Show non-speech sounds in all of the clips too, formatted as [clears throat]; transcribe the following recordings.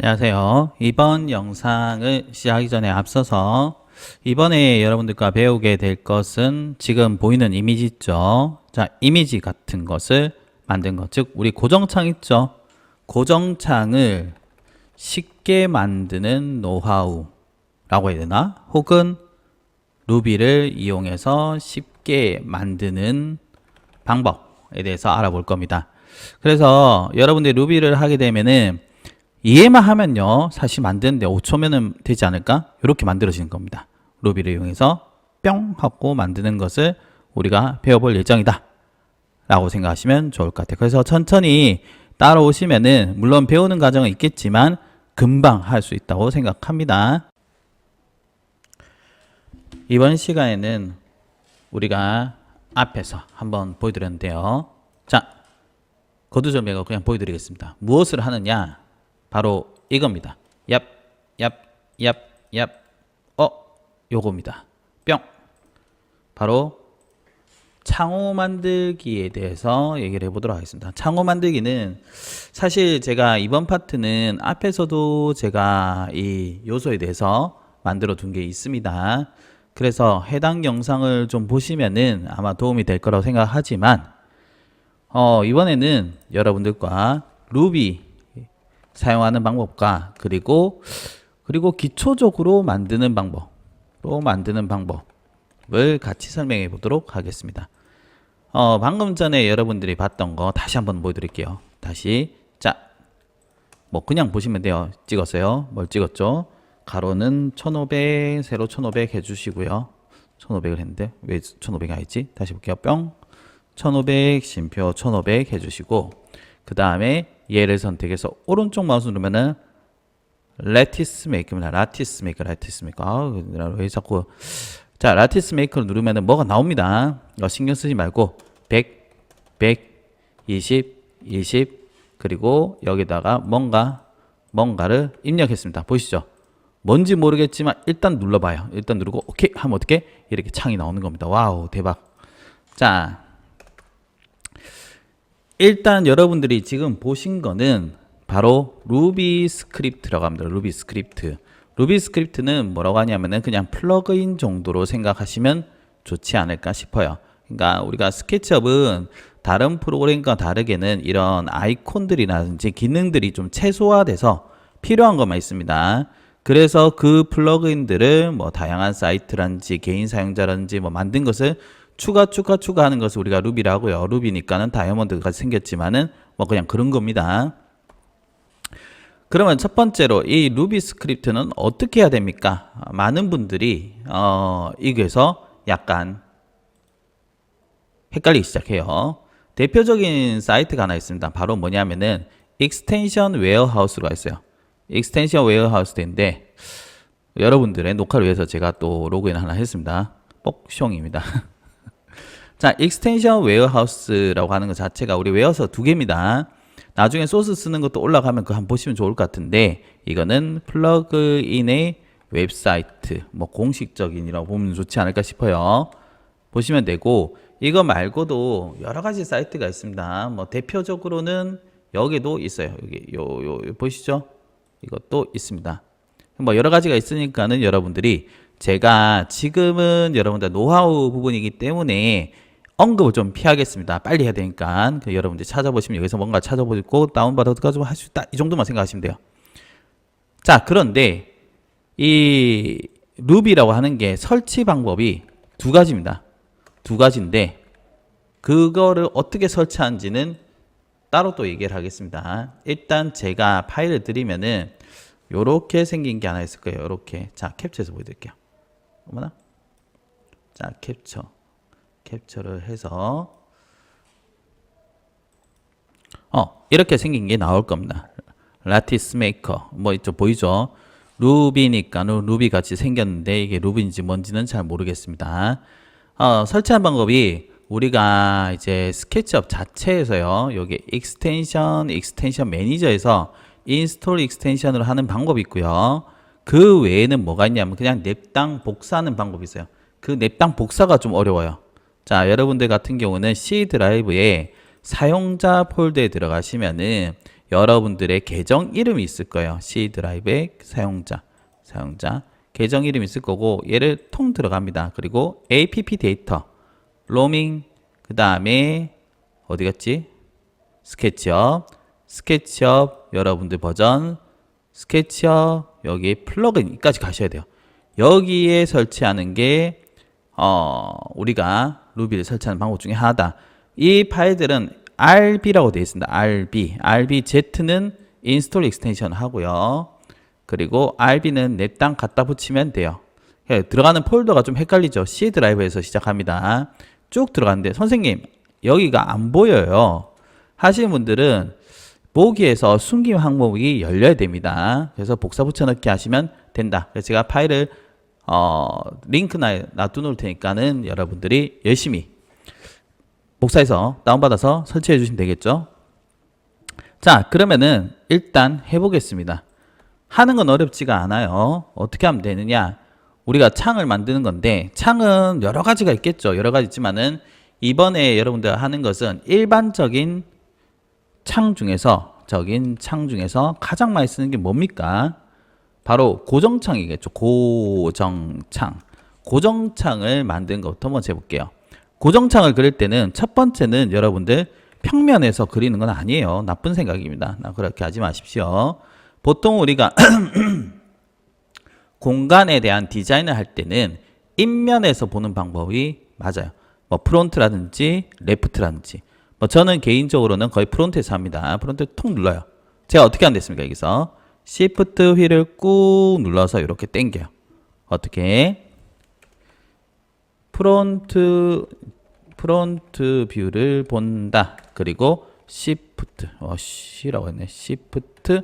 안녕하세요. 이번 영상을 시작하기 전에 앞서서 이번에 여러분들과 배우게 될 것은 지금 보이는 이미지 있죠. 자, 이미지 같은 것을 만든 것. 즉, 우리 고정창 있죠. 고정창을 쉽게 만드는 노하우 라고 해야 되나? 혹은 루비를 이용해서 쉽게 만드는 방법에 대해서 알아볼 겁니다. 그래서 여러분들이 루비를 하게 되면은 이해만 하면요. 사실 만드는데 5초면은 되지 않을까? 이렇게 만들어지는 겁니다. 루비를 이용해서 뿅 하고 만드는 것을 우리가 배워볼 예정이다. 라고 생각하시면 좋을 것 같아요. 그래서 천천히 따라오시면은 물론 배우는 과정은 있겠지만 금방 할 수 있다고 생각합니다 이번 시간에는 우리가 앞에서 한번 보여드렸는데요 자 거두절미가 그냥 보여드리겠습니다 무엇을 하느냐 바로 이겁니다. 얍, 얍, 얍, 얍. 어, 요겁니다. 뿅. 바로 창호 만들기에 대해서 얘기를 해보도록 하겠습니다. 창호 만들기는 사실 제가 이번 파트는 앞에서도 제가 이 요소에 대해서 만들어 둔 게 있습니다. 그래서 해당 영상을 좀 보시면은 아마 도움이 될 거라고 생각하지만 어, 이번에는 여러분들과 루비 사용하는 방법과 그리고 그리고 기초적으로 만드는 방법로 만드는 방법을 같이 설명해 보도록 하겠습니다. 어, 방금 전에 여러분들이 봤던 거 다시 한번 보여드릴게요. 다시 자, 뭐 그냥 보시면 돼요. 찍었어요. 뭘 찍었죠? 가로는 1500, 세로 1500 해주시고요. 1500을 했는데 왜 1500이 아니지? 다시 볼게요. 뿅. 1500, 심표 1500 해주시고 그 다음에 얘를 선택해서 오른쪽 마우스 누르면은 레티스 메이크입니다. 라티스 메이크, 라티스 메이크. 아, 왜 자꾸 자, 라티스 메이크를 누르면은 뭐가 나옵니다. 어, 신경 쓰지 말고 100, 100, 20, 20 그리고 여기다가 뭔가 뭔가를 입력했습니다. 보시죠. 뭔지 모르겠지만 일단 눌러봐요. 일단 누르고 오케이 하면 어떻게 이렇게 창이 나오는 겁니다. 와우 대박. 자 일단 여러분들이 지금 보신 거는 바로 루비 스크립트라고 합니다. 루비 스크립트. 루비 스크립트는 뭐라고 하냐면은 그냥 플러그인 정도로 생각하시면 좋지 않을까 싶어요. 그러니까 우리가 스케치업은 다른 프로그램과 다르게는 이런 아이콘들이라든지 기능들이 좀 최소화돼서 필요한 것만 있습니다. 그래서 그 플러그인들을 뭐 다양한 사이트란지 개인 사용자라든지 뭐 만든 것을 추가 추가 추가하는 것을 우리가 루비라고요. 루비니까는 다이아몬드가 생겼지만은 뭐 그냥 그런 겁니다. 그러면 첫 번째로 이 루비 스크립트는 어떻게 해야 됩니까? 많은 분들이 어 이게서 약간 헷갈리기 시작해요. 대표적인 사이트가 하나 있습니다. 바로 뭐냐면은 익스텐션 웨어하우스가 있어요. 익스텐션 웨어하우스인데 여러분들의 녹화를 위해서 제가 또 로그인 하나 했습니다. 뽁숑입니다. [laughs] 자, 익스텐션 웨어하우스라고 하는 것 자체가 우리 웨어서 두 개입니다. 나중에 소스 쓰는 것도 올라가면 그거 한번 보시면 좋을 것 같은데 이거는 플러그인의 웹사이트 뭐 공식적인이라고 보면 좋지 않을까 싶어요. 보시면 되고 이거 말고도 여러 가지 사이트가 있습니다. 뭐 대표적으로는 여기도 있어요. 여기 요, 요, 요 보시죠? 이것도 있습니다. 뭐 여러 가지가 있으니까는 여러분들이 제가 지금은 여러분들 노하우 부분이기 때문에 언급을 좀 피하겠습니다. 빨리 해야 되니까 그 여러분들 찾아보시면 여기서 뭔가 찾아보고 다운받아가지고 할수 있다 이 정도만 생각하시면 돼요. 자 그런데 이 루비라고 하는 게 설치 방법이 두 가지입니다. 두 가지인데 그거를 어떻게 설치하는지는 따로 또 얘기를 하겠습니다. 일단 제가 파일을 드리면은 요렇게 생긴 게 하나 있을 거예요. 요렇게 자 캡처해서 보여드릴게요. 어머나 자 캡처 캡처를 해서 어 이렇게 생긴 게 나올 겁니다. 라티스 메이커 뭐 이쪽 보이죠? 루비니까 루비 같이 생겼는데 이게 루비인지 뭔지는 잘 모르겠습니다. 어, 설치한 방법이 우리가 이제 스케치업 자체에서요. 여기 익스텐션, 익스텐션 매니저에서 인스톨 익스텐션으로 하는 방법이 있고요. 그 외에는 뭐가 있냐면 그냥 냅당 복사하는 방법이 있어요. 그 냅당 복사가 좀 어려워요. 자, 여러분들 같은 경우는 C 드라이브에 사용자 폴더에 들어가시면은 여러분들의 계정 이름이 있을 거예요. C 드라이브의 사용자, 사용자 계정 이름이 있을 거고 얘를 통 들어갑니다. 그리고 app 데이터, 로밍, 그 다음에 어디 갔지? 스케치업, 스케치업 여러분들 버전, 스케치업 여기 플러그인까지 가셔야 돼요. 여기에 설치하는 게 어, 우리가 루비를 설치하는 방법 중에 하나다. 이 파일들은 RB라고 되어 있습니다. RB. RBZ는 인스톨 익스텐션 하고요. 그리고 RB는 냅당 갖다 붙이면 돼요. 예, 들어가는 폴더가 좀 헷갈리죠. C 드라이브에서 시작합니다. 쭉 들어가는데 선생님 여기가 안 보여요. 하시는 분들은 보기에서 숨김 항목이 열려야 됩니다. 그래서 복사 붙여넣기 하시면 된다. 그래서 제가 파일을 어, 링크나 놔두놓을 테니까는 여러분들이 열심히 복사해서 다운받아서 설치해 주시면 되겠죠. 자, 그러면은 일단 해보겠습니다. 하는 건 어렵지가 않아요. 어떻게 하면 되느냐? 우리가 창을 만드는 건데 창은 여러 가지가 있겠죠. 여러 가지 있지만은 이번에 여러분들 하는 것은 일반적인 창 중에서 적인 창 중에서 가장 많이 쓰는 게 뭡니까? 바로 고정창이겠죠. 고정창. 고정창을 만드는 것부터 먼저 해볼게요. 고정창을 그릴 때는 첫 번째는 여러분들 평면에서 그리는 건 아니에요. 나쁜 생각입니다. 나 그렇게 하지 마십시오. 보통 우리가 [clears throat] 공간에 대한 디자인을 할 때는 인면에서 보는 방법이 맞아요. 뭐 프론트라든지 레프트라든지. 뭐 저는 개인적으로는 거의 프론트에서 합니다. 프론트 통 눌러요. 제가 어떻게 하면 됐습니까? 여기서 시프트 휠을 꾹 눌러서 이렇게 당겨요. 어떻게? 프론트 프론트 뷰를 본다. 그리고 시프트 어 C라고 했네. 시프트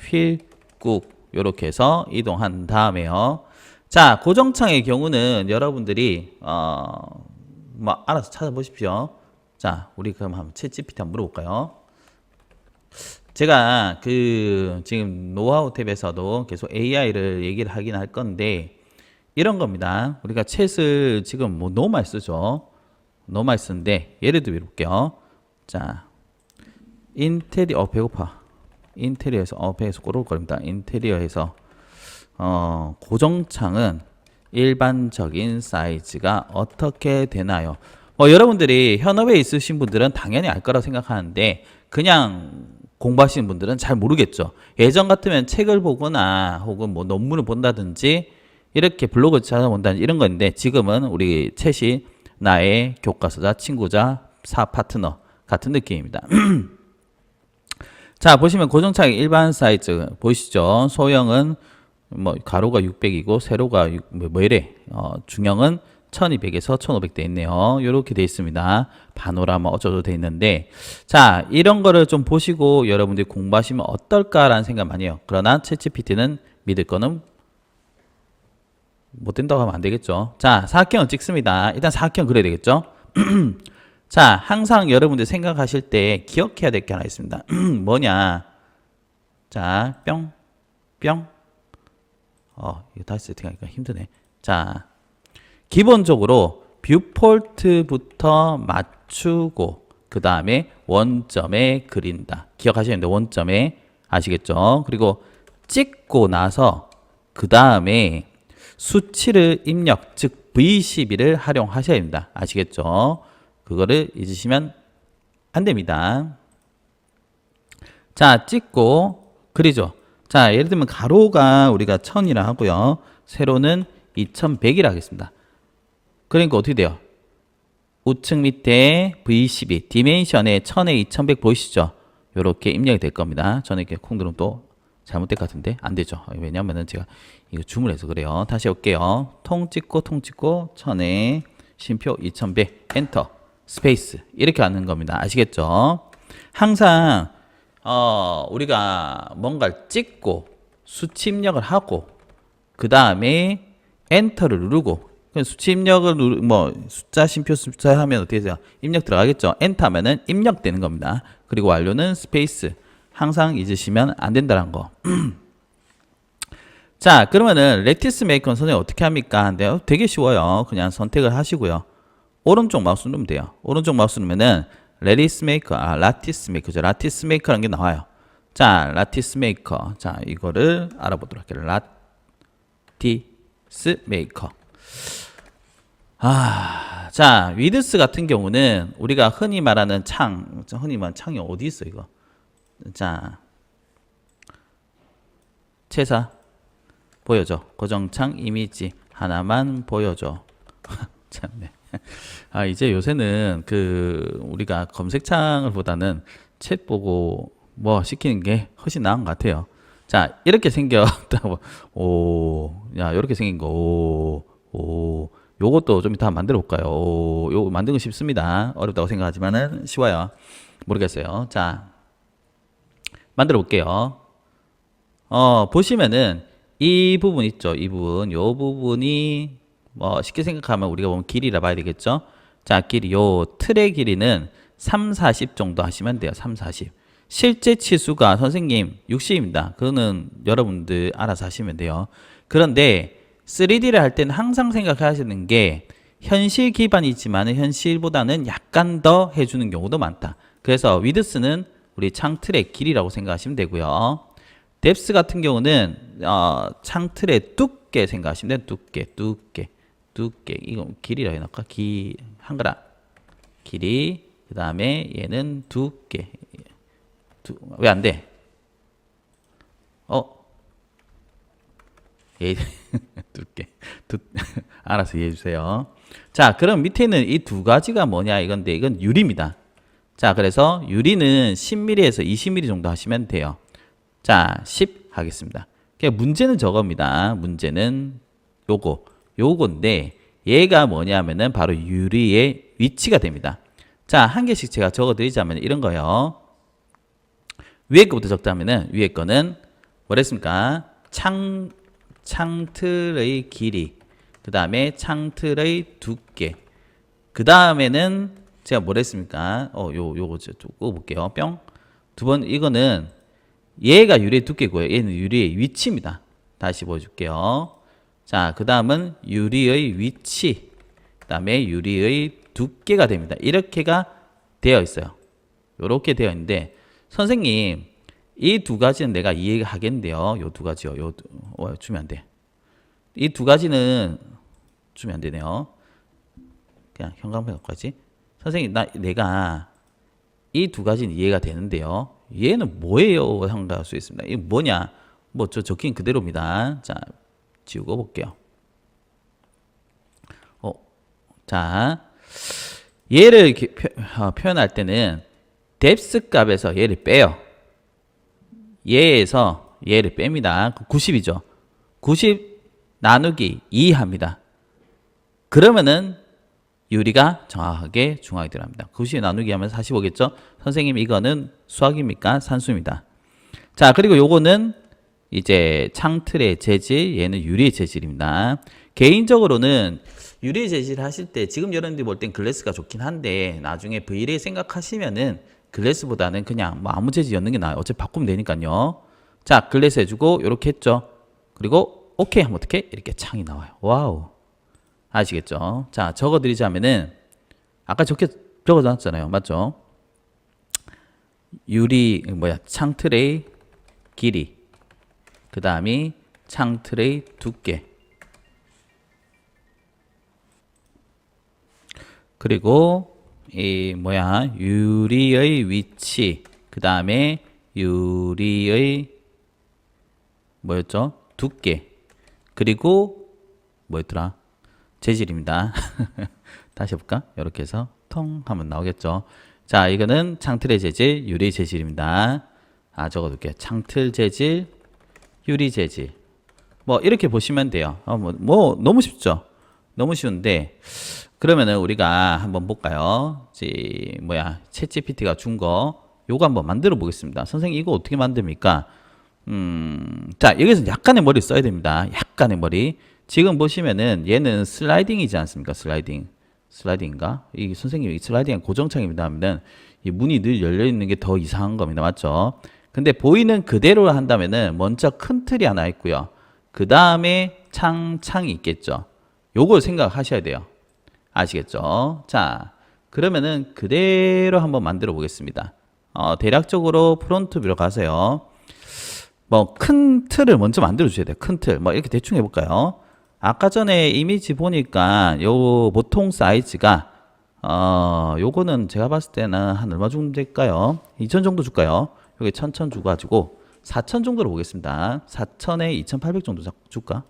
휠꾹 이렇게 해서 이동한 다음에요. 자, 고정창의 경우는 여러분들이 어뭐 알아서 찾아보십시오. 자, 우리 그럼 한번 챗 GPT 한번 물어볼까요? 제가 그 지금 노하우 탭에서도 계속 AI를 얘기를 하긴 할 건데 이런 겁니다. 우리가 챗을 지금 뭐 너무 많이 쓰죠. 너무 많이 쓰는데 예를 들어 볼게요. 자, 인테리어 어 배고파. 인테리어에서 어 배에서 꼬르륵거립니다. 인테리어에서 어 고정창은 일반적인 사이즈가 어떻게 되나요? 뭐 여러분들이 현업에 있으신 분들은 당연히 알 거라 생각하는데 그냥 공부하시는 분들은 잘 모르겠죠. 예전 같으면 책을 보거나 혹은 뭐 논문을 본다든지 이렇게 블로그 찾아본다든지 이런 건데 지금은 우리 챗이 나의 교과서자, 친구자, 사 파트너 같은 느낌입니다. [clears throat] 자 보시면 고정창의 일반 사이즈 보이시죠? 소형은 뭐 가로가 600이고 세로가 6, 뭐, 뭐 이래 어, 중형은 1200에서 1500 돼 있네요. 이렇게 돼 있습니다. 파노라마 어쩌고 돼 있는데 자 이런 거를 좀 보시고 여러분들이 공부하시면 어떨까라는 생각 많이 해요. 그러나 챗GPT는 믿을 거는 못 된다고 하면 안 되겠죠. 자 사각형을 찍습니다. 일단 사각형 그려야 되겠죠. [clears throat] 자 항상 여러분들 생각하실 때 기억해야 될 게 하나 있습니다. [clears throat] 뭐냐 자 뿅 뿅. 어 이거 다시 세팅하니까 힘드네. 자 기본적으로 뷰폴트부터 맞추고 그 다음에 원점에 그린다. 기억하시는데 원점에 아시겠죠? 그리고 찍고 나서 그 다음에 수치를 입력 즉 V12를 활용하셔야 됩니다. 아시겠죠? 그거를 잊으시면 안 됩니다. 자 찍고 그리죠. 자 예를 들면 가로가 우리가 1000이라 하고요. 세로는 2100이라 하겠습니다. 그러니까 어떻게 돼요? 우측 밑에 V12 디멘션에 1000에 2100 보이시죠? 이렇게 입력이 될 겁니다. 저는 이렇게 콩 누르면 또 잘못될 것 같은데 안 되죠. 왜냐면은 제가 이거 줌을 해서 그래요. 다시 올게요. 통 찍고 통 찍고 1000에 심표 2100 엔터 스페이스 이렇게 하는 겁니다. 아시겠죠? 항상 어, 우리가 뭔가를 찍고 수치 입력을 하고 그 다음에 엔터를 누르고 그 수치 입력을 누르, 뭐 숫자 심표 숫자 하면 어떻게 돼요? 입력 들어가겠죠. 엔터 하면은 입력되는 겁니다. 그리고 완료는 스페이스. 항상 잊으시면 안 된다는 거. [clears throat] 자, 그러면은 레티스 메이커는 선생님 어떻게 합니까? 한데요. 되게 쉬워요. 그냥 선택을 하시고요. 오른쪽 마우스 누르면 돼요. 오른쪽 마우스 누르면은 레티스 메이커, 아, 라티스 메이커죠. 라티스 메이커라는 게 나와요. 자, 라티스 메이커. 자, 이거를 알아보도록 할게요. 라티스 메이커. 아, 자, 위드스 같은 경우는 우리가 흔히 말하는 창, 흔히 말하는 창이 어디 있어, 이거? 자, 채사. 보여줘. 고정창 이미지 하나만 보여줘. [laughs] 참네. 아 이제 요새는 그 우리가 검색창을 보다는 책 보고 뭐 시키는 게 훨씬 나은 것 같아요. 자 이렇게 생겼다고 오 야 이렇게 생긴 거 오 오 요것도 좀 이따 만들어 볼까요? 오, 요거 만드는 거 쉽습니다. 어렵다고 생각하지만은 쉬워요. 모르겠어요. 자 만들어 볼게요. 어 보시면은 이 부분 있죠. 이 부분. 요 부분이 뭐 쉽게 생각하면 우리가 보면 길이라 봐야 되겠죠. 자, 길이 요 틀의 길이는 3, 40 정도 하시면 돼요. 3, 40. 실제 치수가 선생님 60입니다. 그거는 여러분들 알아서 하시면 돼요. 그런데 3D를 할 때는 항상 생각하시는 게 현실 기반이지만 현실보다는 약간 더 해주는 경우도 많다. 그래서 위드스는 우리 창틀의 길이라고 생각하시면 되고요. 뎁스 같은 경우는 어, 창틀의 두께 생각하시면 돼요. 두께, 두께, 두께. 이거 길이라 해놓을까? 기 한글아. 길이. 그 다음에 얘는 두께. 두, 왜 안 돼? 어? 예, [laughs] 두께. 두, [laughs] 알아서 이해해 주세요. 자, 그럼 밑에는 이 두 가지가 뭐냐 이건데 이건 유리입니다. 자, 그래서 유리는 10mm에서 20mm 정도 하시면 돼요. 자, 10 하겠습니다. 그러니까 문제는 저겁니다. 문제는 요거, 요건데 얘가 뭐냐면은 바로 유리의 위치가 됩니다. 자, 한 개씩 제가 적어 드리자면 이런 거요. 위에 거부터 적자면은 위에 거는 뭐랬습니까? 창 창틀의 길이, 그 다음에 창틀의 두께, 그 다음에는 제가 뭐랬습니까? 어, 요 요거 좀 꼽을게요. 뿅. 두 번 이거는 얘가 유리의 두께고요. 얘는 유리의 위치입니다. 다시 보여줄게요. 자, 그 다음은 유리의 위치, 그 다음에 유리의 두께가 됩니다. 이렇게가 되어 있어요. 이렇게 되어 있는데 선생님 이 두 가지는 내가 이해하겠는데요. 요 두 가지요. 요 두- 어, 주면 안 돼. 이 두 가지는 주면 안 되네요. 그냥 형광펜 갖고 가지. 선생님 나 내가 이 두 가지는 이해가 되는데요. 얘는 뭐예요? 생각할 수 있습니다. 이게 뭐냐? 뭐 저 적힌 그대로입니다. 자, 지우고 볼게요. 어, 자, 얘를 표, 어, 표현할 때는 뎁스 값에서 얘를 빼요. 얘에서 얘를 뺍니다. 90이죠. 90 나누기 2 합니다. 그러면은 유리가 정확하게 중앙에 들어갑니다. 90 나누기 하면 45겠죠? 선생님 이거는 수학입니까? 산수입니다. 자, 그리고 요거는 이제 창틀의 재질, 얘는 유리의 재질입니다. 개인적으로는 유리의 재질 하실 때 지금 여러분들이 볼 땐 글래스가 좋긴 한데 나중에 V레이 생각하시면은 글래스보다는 그냥 뭐 아무 재질 였는 게 나아요. 어차피 바꾸면 되니까요. 자, 글래스 해주고 이렇게 했죠. 그리고 오케이 하면 어떻게? 이렇게 창이 나와요. 와우. 아시겠죠? 자, 적어드리자면은 아까 적게 적어놨잖아요. 맞죠? 유리 뭐야 창틀의 길이 그 다음이 창틀의 두께 그리고 이 뭐야? 유리의 위치. 그 다음에 유리의 뭐였죠? 두께. 그리고 뭐였더라? 재질입니다. [laughs] 다시 해볼까? 이렇게 해서 통 하면 나오겠죠. 자 이거는 창틀의 재질 유리 재질입니다. 아 적어둘게요. 창틀 재질 유리 재질. 뭐 이렇게 보시면 돼요. 어, 뭐, 뭐 너무 쉽죠? 너무 쉬운데 그러면은 우리가 한번 볼까요? 지 뭐야 챗GPT가 준 거 요거 한번 만들어 보겠습니다. 선생님 이거 어떻게 만듭니까? 음, 자 여기서 약간의 머리 써야 됩니다. 약간의 머리. 지금 보시면은 얘는 슬라이딩이지 않습니까? 슬라이딩. 슬라이딩인가? 이 선생님 이 슬라이딩은 고정창입니다 하면은 이 문이 늘 열려 있는 게 더 이상한 겁니다. 맞죠? 근데 보이는 그대로 한다면은 먼저 큰 틀이 하나 있고요. 그 다음에 창, 창이 있겠죠. 요걸 생각하셔야 돼요. 아시겠죠? 자, 그러면은 그대로 한번 만들어 보겠습니다. 어, 대략적으로 프론트 뷰로 가세요. 뭐 큰 틀을 먼저 만들어 주셔야 돼요. 큰 틀. 뭐 이렇게 대충 해볼까요? 아까 전에 이미지 보니까 요 보통 사이즈가 어 요거는 제가 봤을 때는 한 얼마 정도 될까요? 2천 정도 줄까요? 여기 1000천 주고 가지고 4천 정도로 보겠습니다. 4천에 2,800 정도 자- 줄까?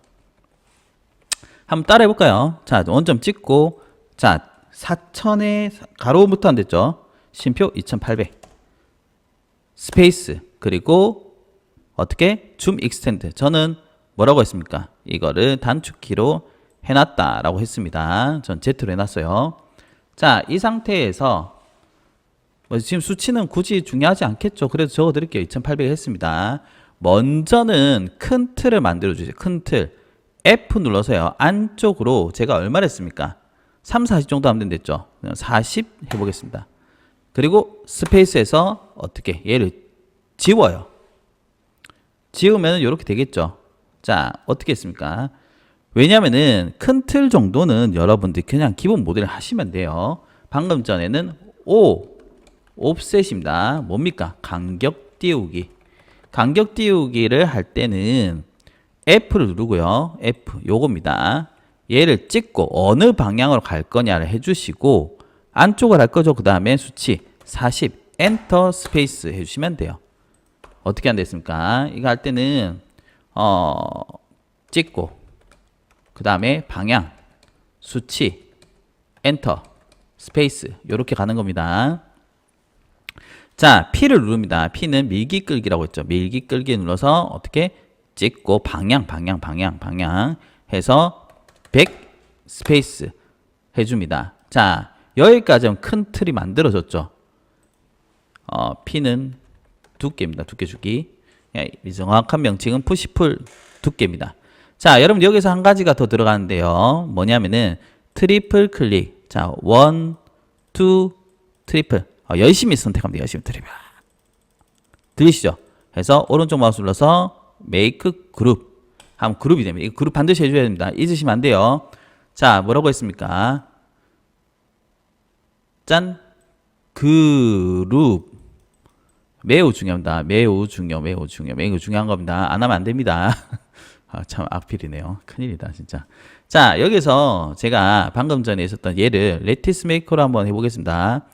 한번 따라 해 볼까요? 자, 원점 찍고 자, 4천에 가로부터 안 됐죠? 심표 2,800 스페이스 그리고 어떻게 줌 익스텐드 저는 뭐라고 했습니까? 이거를 단축키로 해놨다라고 했습니다. 전 Z로 해놨어요. 자, 이 상태에서 뭐 지금 수치는 굳이 중요하지 않겠죠. 그래서 적어드릴게요. 2800 했습니다. 먼저는 큰 틀을 만들어 주세요. 큰 틀. F 눌러서요. 안쪽으로 제가 얼마를 했습니까? 3, 40 정도 하면 된댔죠. 40 해보겠습니다. 그리고 스페이스에서 어떻게 얘를 지워요. 지우면 이렇게 되겠죠. 자, 어떻게 했습니까? 왜냐면은 큰 틀 정도는 여러분들 그냥 기본 모델을 하시면 돼요. 방금 전에는 O, 옵셋입니다. 뭡니까? 간격 띄우기. 간격 띄우기를 할 때는 F를 누르고요. F, 요겁니다. 얘를 찍고 어느 방향으로 갈 거냐를 해주시고 안쪽을 할 거죠. 그 다음에 수치 40, 엔터 스페이스 해주시면 돼요. 어떻게 안 됐습니까? 이거 할 때는 어 찍고 그 다음에 방향 수치 엔터 스페이스 이렇게 가는 겁니다. 자 P를 누릅니다. P는 밀기 끌기라고 했죠. 밀기 끌기 눌러서 어떻게 찍고 방향 방향 방향 방향 해서 100 스페이스 해줍니다. 자 여기까지는 큰 틀이 만들어졌죠. 어, P는 두께입니다. 두께 주기. 예, 이 정확한 명칭은 푸시풀 두께입니다. 자, 여러분 여기서 한 가지가 더 들어가는데요. 뭐냐면은 트리플 클릭. 자, 원, 투, 트리플. 어, 열심히 돼요. 열심히 트리플. 들리시죠? 해서 오른쪽 마우스 눌러서 메이크 그룹. 하면 그룹이 됩니다. 이 그룹 반드시 해줘야 됩니다. 잊으시면 안 돼요. 자, 뭐라고 했습니까? 짠. 그룹. 매우 중요합니다. 매우 중요, 매우 중요, 매우 중요한 겁니다. 안 하면 안 됩니다. [laughs] 아, 참 악필이네요. 큰일이다, 진짜. 자, 여기서 제가 방금 전에 있었던 예를 레티스 메이커로 한번 해보겠습니다.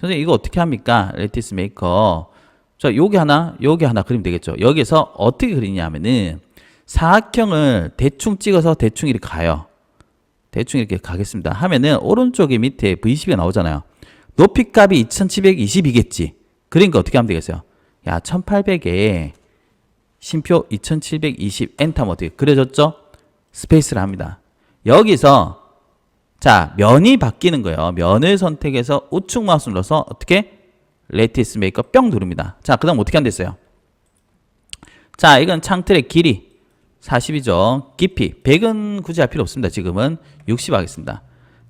선생님, 이거 어떻게 합니까? 레티스 메이커. 자, 요게 하나, 요게 하나 그리면 되겠죠. 여기서 어떻게 그리냐면은 사각형을 대충 찍어서 대충 이렇게 가요. 대충 이렇게 가겠습니다. 하면은 오른쪽에 밑에 V10이 나오잖아요. 높이 값이 2720이겠지. 그러니까 어떻게 하면 되겠어요? 야, 1800에 심표 2720 엔터면 어떻게 그려졌죠? 스페이스를 합니다. 여기서 자, 면이 바뀌는 거예요. 면을 선택해서 우측 마우스 눌러서 어떻게 레티스 메이커 뿅 누릅니다. 자, 그 다음 어떻게 안 됐어요? 자, 이건 창틀의 길이 40이죠. 깊이 100은 굳이 할 필요 없습니다. 지금은 60 하겠습니다.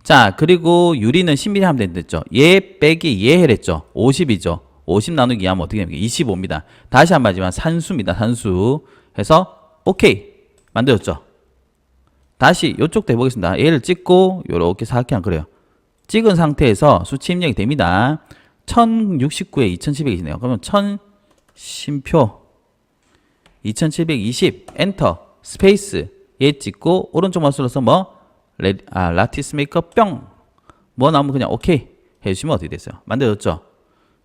자, 그리고 유리는 10mm 하면 된댔죠. 얘 빼기 얘 해랬죠. 50이죠. 50 나누기 2 하면 어떻게 됩니까? 25입니다. 다시 한번 하지만 산수입니다. 산수. 해서 오케이. 만들었죠. 다시 요쪽도 해보겠습니다. 얘를 찍고 요렇게 사각형 그래요. 찍은 상태에서 수치 입력이 됩니다. 1069에 2700이네요. 그러면 1000 심표 2720 엔터 스페이스 얘 찍고 오른쪽 마우스 눌러서 뭐 레, 아, 라티스 메이커 뿅. 뭐 나오면 그냥 오케이 해주시면 어떻게 됐어요? 만들어졌죠?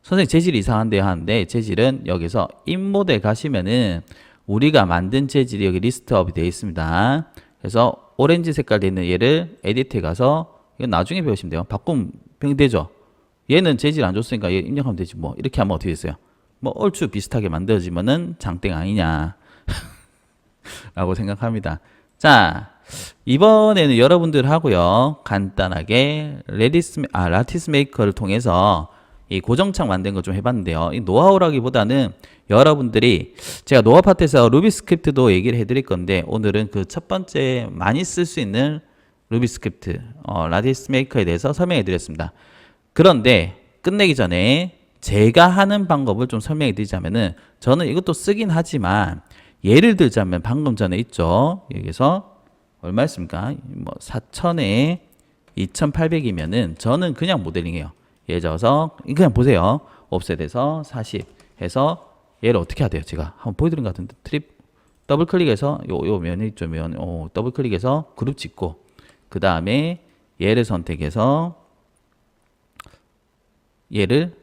선생님 재질이 이상한데요 하는데 재질은 여기서 인모델 가시면은 우리가 만든 재질이 여기 리스트업이 되어 있습니다. 그래서 오렌지 색깔 되어 있는 얘를 에디트에 가서 이건 나중에 배우시면 돼요. 바꾸면 되죠. 얘는 재질 안 좋으니까 얘 입력하면 되지 뭐 이렇게 하면 어떻게 됐어요? 뭐 얼추 비슷하게 만들어지면은 장땡 아니냐 [laughs] 라고 생각합니다. 자 이번에는 여러분들 하고요 간단하게 레디스 아 라티스 메이커를 통해서 이 고정창 만든 거 좀 해봤는데요. 이 노하우라기보다는 여러분들이 제가 노하 파트에서 루비 스크립트도 얘기를 해드릴 건데 오늘은 그 첫 번째 많이 쓸 수 있는 루비 스크립트 어, 라디스 메이커에 대해서 설명해 드렸습니다. 그런데 끝내기 전에 제가 하는 방법을 좀 설명해 드리자면은 저는 이것도 쓰긴 하지만 예를 들자면 방금 전에 있죠. 여기서 얼마였습니까? 뭐 4천에 2,800이면은 저는 그냥 모델링해요. 예를 들어서 그냥 보세요. 옵셋에서 40 해서 얘를 어떻게 해야 돼요? 제가 한번 보여드린 것 같은데 트립 더블 클릭해서 요, 요 면이 있죠 면 어, 더블 클릭해서 그룹 짓고 그 다음에 얘를 선택해서 얘를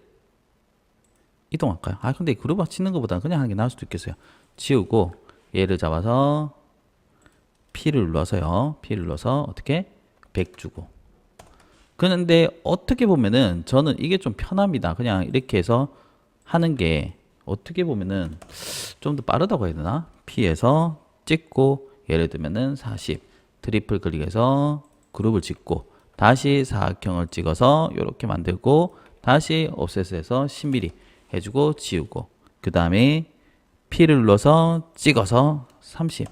이동할까요? 아 근데 그룹 치는 것보다 그냥 하는 게 나을 수도 있겠어요. 지우고 얘를 잡아서 P를 눌러서요. P를 눌러서 어떻게 100 주고. 그런데 어떻게 보면은 저는 이게 좀 편합니다. 그냥 이렇게 해서 하는 게 어떻게 보면은 좀 더 빠르다고 해야 되나? P에서 찍고 예를 들면은 40 트리플 클릭해서 그룹을 짓고 다시 사각형을 찍어서 이렇게 만들고 다시 옵셋에서 10mm 해주고 지우고 그 다음에 P를 눌러서 찍어서 30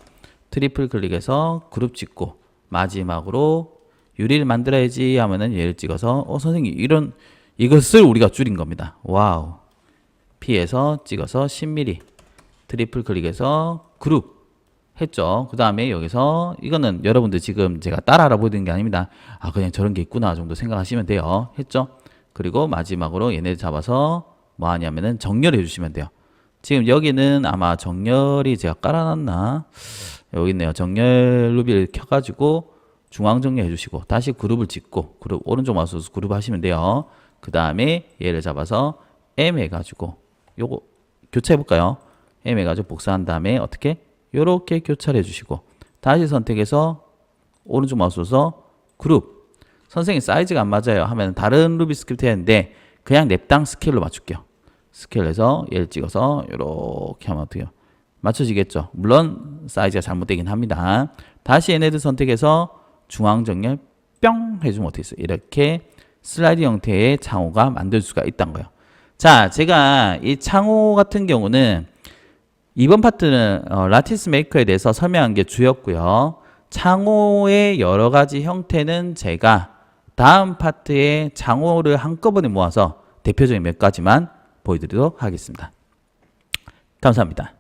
트리플 클릭해서 그룹 짓고 마지막으로 유리를 만들어야지 하면은 얘를 찍어서 어 선생님 이런 이것을 우리가 줄인 겁니다. 와우. P에서 찍어서 10mm 트리플 클릭해서 그룹 했죠. 그 다음에 여기서 이거는 여러분들 지금 제가 따라 알아보는 게 아닙니다. 아 그냥 저런 게 있구나 정도 생각하시면 돼요. 했죠. 그리고 마지막으로 얘네 잡아서 뭐 하냐면은 정렬해 주시면 돼요. 지금 여기는 아마 정렬이 제가 깔아놨나 여기 있네요. 정렬 루비를 켜가지고 중앙 정렬해 주시고 다시 그룹을 짓고 그룹 오른쪽 마우스 그룹 하시면 돼요. 그 다음에 얘를 잡아서 M 해가지고 요거 교체해 볼까요? M 해가지고 복사한 다음에 어떻게 요렇게 교차를 해주시고 다시 선택해서 오른쪽 마우스에서 그룹 선생님 사이즈가 안 맞아요 하면 다른 루비 스크립트 했는데 그냥 랩당 스케일로 맞출게요. 스케일에서 얘를 찍어서 이렇게 하면 어떻게요? 맞춰지겠죠. 물론 사이즈가 잘못되긴 합니다. 다시 얘네들 선택해서 중앙 정렬 뿅 해주면 어떻게 있어요? 이렇게 슬라이드 형태의 창호가 만들 수가 있단 거예요. 자, 제가 이 창호 같은 경우는 이번 파트는 어, 라티스 메이커에 대해서 설명한 게 주였고요. 창호의 여러 가지 형태는 제가 다음 파트에 창호를 한꺼번에 모아서 대표적인 몇 가지만 보여드리도록 하겠습니다. 감사합니다.